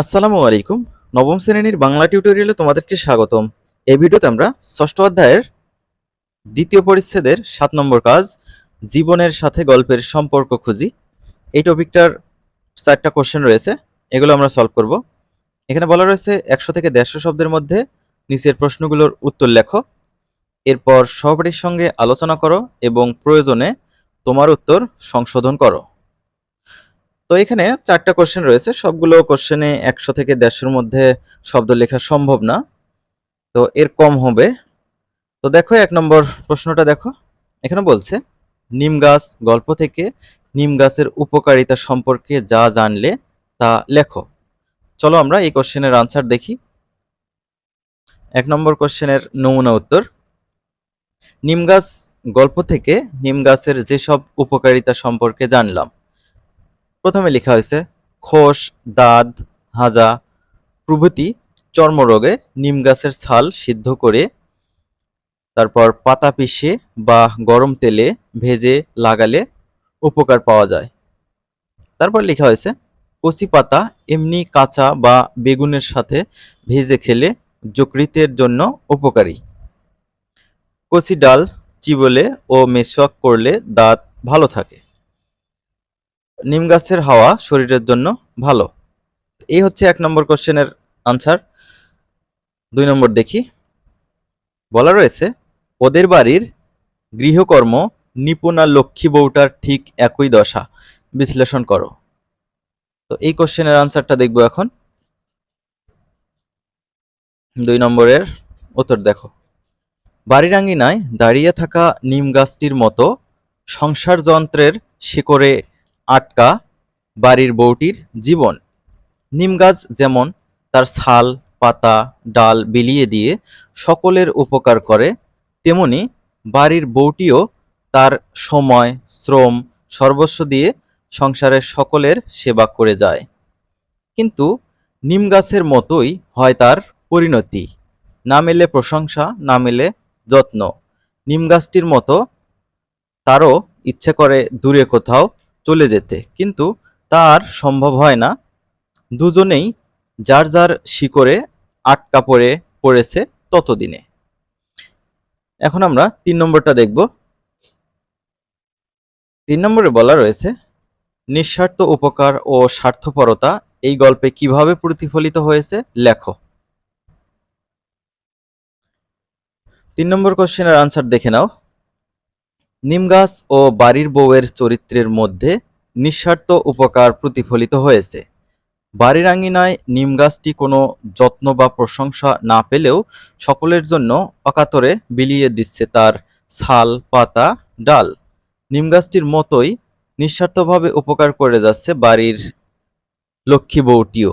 আসসালামু আলাইকুম। নবম শ্রেণির বাংলা টিউটোরিয়ালে তোমাদেরকে স্বাগতম। এই ভিডিওতে আমরা ষষ্ঠ অধ্যায়ের দ্বিতীয় পরিচ্ছেদের সাত নম্বর কাজ, জীবনের সাথে গল্পের সম্পর্ক খুঁজি। এই টপিকটার চারটা কোশ্চেন রয়েছে, এগুলো আমরা সলভ করব। এখানে বলা রয়েছে, একশো থেকে দেড়শো শব্দের মধ্যে নিচের প্রশ্নগুলোর উত্তর লেখো। এরপর সহপাঠীর সঙ্গে আলোচনা করো এবং প্রয়োজনে তোমার উত্তর সংশোধন করো। তো এখানে চারটা কোশ্চেন রয়েছে। সবগুলো কোশ্চেনে একশো থেকে দেড়শোর মধ্যে শব্দ লেখা সম্ভব না। তো এর কম হবে। তো দেখো, এক নম্বর প্রশ্নটা দেখো। এখানে বলছে, নিম গাছ গল্প থেকে নিম গাছের উপকারিতা সম্পর্কে যা জানলে তা লেখো। চলো আমরা এই কোশ্চেনের আনসার দেখি। এক নম্বর কোশ্চেনের নমুনা উত্তর। নিম গাছ গল্প থেকে নিম গাছের যেসব উপকারিতা সম্পর্কে জানলাম প্রথমে লেখা হয়েছে, খোস, দাঁত, হাজা, প্রভৃতি চর্মরোগে নিম গাছের ছাল সিদ্ধ করে তারপর পাতা পিষে বা গরম তেলে ভেজে লাগালে উপকার পাওয়া যায়। তারপর লেখা হয়েছে, কচি পাতা এমনি কাঁচা বা বেগুনের সাথে ভেজে খেলে যকৃতের জন্য উপকারী। কচি ডাল, চিবলে ও মেশওয়াক করলে দাঁত ভালো থাকে। নিম গাছের হাওয়া শরীরের জন্য ভালো। এই হচ্ছে এক নম্বর কোশ্চেনের আনসার। দুই নম্বর দেখি। বলা রয়েছে, ওদের বাড়ির গৃহকর্ম নিপুণা লক্ষ্মী বউটার ঠিক একই দশা। বিশ্লেষণ করো। তো এই কোশ্চেনের আনসারটা দেখব এখন। দুই নম্বরের উত্তর দেখো। বাড়ির আঙ্গিনায় দাঁড়িয়ে থাকা নিম গাছটির মতো সংসার যন্ত্রের শিকড়ে আটকা বাড়ির বউটির জীবন। নিম গাছ যেমন তার ছাল, পাতা, ডাল বিলিয়ে দিয়ে সকলের উপকার করে, তেমনি বাড়ির বউটিও তার সময়, শ্রম, সর্বস্ব দিয়ে সংসারের সকলের সেবা করে যায়। কিন্তু নিম গাছের মতোই হয় তার পরিণতি। না মেলে প্রশংসা, না মেলে যত্ন। নিম গাছটির মতো তারও ইচ্ছে করে দূরে কোথাও চলে যেতে। কিন্তু তার সম্ভব হয় না। দুজনেই যার যার শিকড়ে আটকা পড়ে, পড়েছে ততদিনে। এখন আমরা তিন নম্বরটা দেখব। তিন নম্বরে বলা রয়েছে, নিঃস্বার্থ উপকার ও স্বার্থপরতা এই গল্পে কীভাবে প্রতিফলিত হয়েছে লেখো। তিন নম্বর কোশ্চেনের আনসার দেখে নাও। নিম গাছ ও বাড়ির বউয়ের চরিত্রের মধ্যে নিঃস্বার্থ উপকার প্রতিফলিত হয়েছে। বাড়ির আঙ্গিনায় নিম গাছটি কোনো যত্ন বা প্রশংসা না পেলেও সকলের জন্য অকাতরে বিলিয়ে দিচ্ছে তার ছাল, পাতা, ডাল। নিম গাছটির মতোই নিঃস্বার্থভাবে উপকার করে যাচ্ছে বাড়ির লক্ষ্মী বউটিও।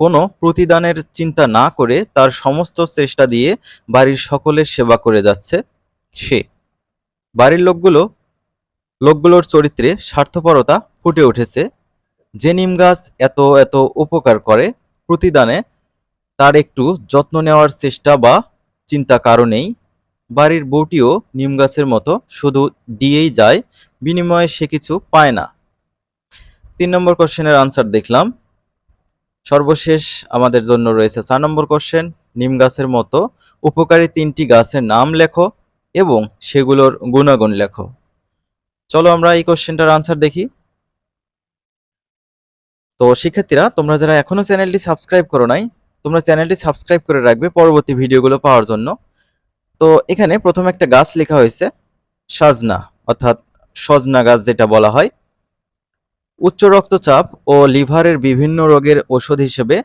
কোনো প্রতিদানের চিন্তা না করে তার সমস্ত চেষ্টা দিয়ে বাড়ির সকলের সেবা করে যাচ্ছে সে। বাড়ির লোকগুলো, লোকগুলোর চরিত্রে স্বার্থপরতা ফুটে উঠেছে। যে নিম গাছ এত এত উপকার করে প্রতিদানে, তার একটু যত্ন নেওয়ার চেষ্টা বা চিন্তা কারণেই বাড়ির বউটিও নিম গাছের মতো শুধু দিয়েই যায়, বিনিময়ে সে কিছু পায় না। তিন নম্বর কোশ্চেনের আনসার দেখলাম। সর্বশেষ আমাদের জন্য রয়েছে চার নম্বর কোশ্চেন। নিম গাছের মতো উপকারী তিনটি গাছের নাম লেখো। এবং সেগুলোর গুণাগুণ লেখো। চলো আমরা এই কোশ্চেনটার আনসার দেখি। তো শিক্ষার্থীরা, তোমরা যারা এখনও চ্যানেলটি সাবস্ক্রাইব করো নাই, তোমরা চ্যানেলটি সাবস্ক্রাইব করে রাখবে পরবর্তী ভিডিওগুলো পাওয়ার জন্য। তো এখানে প্রথম একটা গাছ লেখা হয়েছে, সাজনা, অর্থাৎ সজনা গাছ যেটা বলা হয়। উচ্চ রক্তচাপ ও লিভারের বিভিন্ন রোগের ওষুধ হিসেবে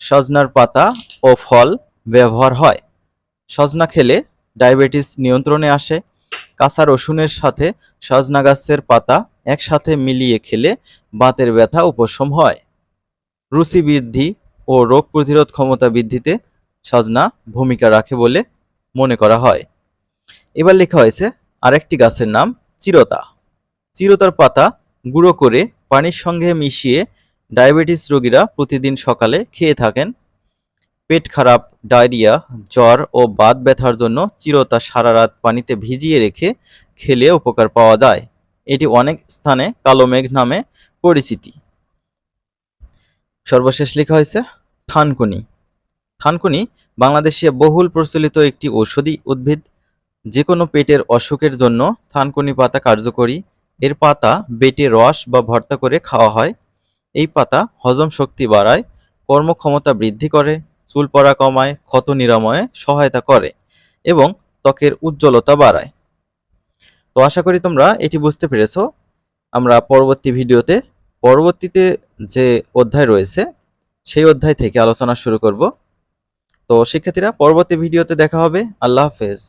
সজনার পাতা ও ফল ব্যবহার হয়। সজনা খেলে ডায়াবেটিস নিয়ন্ত্রণে আসে। কাঁচা রসুনের সাথে সজনা গাছের পাতা একসাথে মিলিয়ে খেলে বাতের ব্যথা উপশম হয়। রুচি বৃদ্ধি ও রোগ প্রতিরোধ ক্ষমতা বৃদ্ধিতে সজনা ভূমিকা রাখে বলে মনে করা হয়। এবার লেখা হয়েছে আরেকটি গাছের নাম চিরতা। চিরতার পাতা গুঁড়ো করে পানির সঙ্গে মিশিয়ে ডায়াবেটিস রোগীরা প্রতিদিন সকালে খেয়ে থাকেন পেট খারাপ, ডায়রিয়া, জ্বর ও বাত ব্যথার জন্য চিরতা সারা রাত পানিতে ভিজিয়ে রেখে খেলে উপকার পাওয়া যায়। এটি অনেক স্থানে কালো মেঘ নামে পরিচিতি। সর্বশেষ লেখা হয়েছে, থানকুনি। থানকুনি বাংলাদেশে বহুল প্রচলিত একটি ঔষধি উদ্ভিদ। যে কোনো পেটের অসুখের জন্য থানকুনি পাতা কার্যকরী। এর পাতা বেটে রস বা ভর্তা করে খাওয়া হয়। এই পাতা হজম শক্তি বাড়ায়, কর্মক্ষমতা বৃদ্ধি করে চুল পড়া কমায়, ক্ষত নিরাময়ে সহায়তা করে এবং ত্বকের উজ্জ্বলতা বাড়ায়। তো আশা করি তোমরা এটি বুঝতে পেরেছ। আমরা পরবর্তী ভিডিওতে, পরবর্তীতে যে অধ্যায় রয়েছে, সেই অধ্যায় থেকে আলোচনা শুরু করব। তো শিক্ষার্থীরা, পরবর্তী ভিডিওতে দেখা হবে। আল্লাহ হাফেজ।